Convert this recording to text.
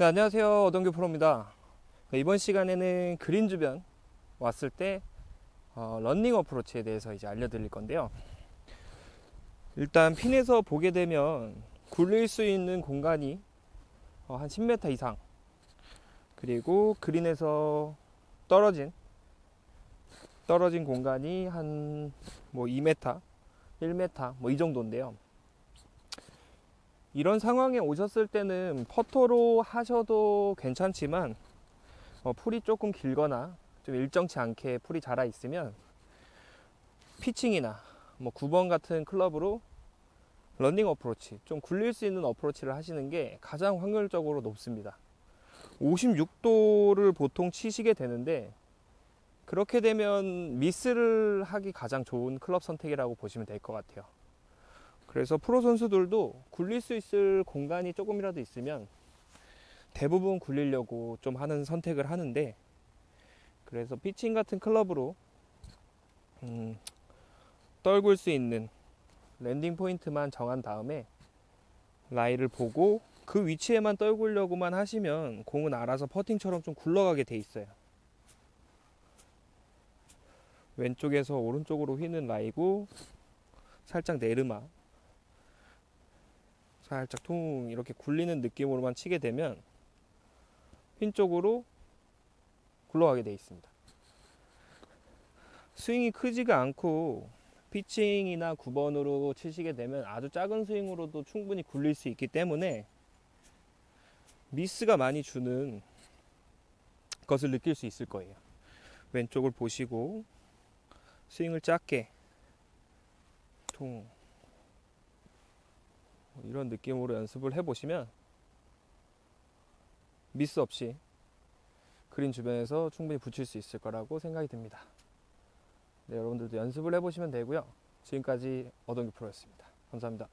네, 안녕하세요. 어동규 프로입니다. 네, 이번 시간에는 그린 주변 왔을 때 어, 런닝 어프로치에 대해서 이제 알려드릴 건데요. 일단 핀에서 보게 되면 굴릴 수 있는 공간이 어, 한 10m 이상 그리고 그린에서 떨어진 떨어진 공간이 한 뭐 2m, 1m 뭐 이 정도인데요. 이런 상황에 오셨을 때는 퍼터로 하셔도 괜찮지만 어, 풀이 조금 길거나 좀 일정치 않게 풀이 자라 있으면 피칭이나 뭐 9번 같은 클럽으로 런닝 어프로치 좀 굴릴 수 있는 어프로치를 하시는 게 가장 확률적으로 높습니다. 56도를 보통 치시게 되는데 그렇게 되면 미스를 하기 가장 좋은 클럽 선택이라고 보시면 될 것 같아요. 그래서 프로 선수들도 굴릴 수 있을 공간이 조금이라도 있으면 대부분 굴리려고 좀 하는 선택을 하는데 그래서 피칭 같은 클럽으로 음, 떨굴 수 있는 랜딩 포인트만 정한 다음에 라이를 보고 그 위치에만 떨굴려고만 하시면 공은 알아서 퍼팅처럼 좀 굴러가게 돼 있어요. 왼쪽에서 오른쪽으로 휘는 라이고 살짝 내르막 살짝 퉁 이렇게 굴리는 느낌으로만 치게 되면 핀 쪽으로 굴러가게 돼 있습니다. 스윙이 크지가 않고 피칭이나 9번으로 치시게 되면 아주 작은 스윙으로도 충분히 굴릴 수 있기 때문에 미스가 많이 주는 것을 느낄 수 있을 거예요. 왼쪽을 보시고 스윙을 작게 퉁 이런 느낌으로 연습을 해보시면 미스 없이 그린 주변에서 충분히 붙일 수 있을 거라고 생각이 듭니다. 네, 여러분들도 연습을 해보시면 되고요. 지금까지 어동기 프로였습니다. 감사합니다.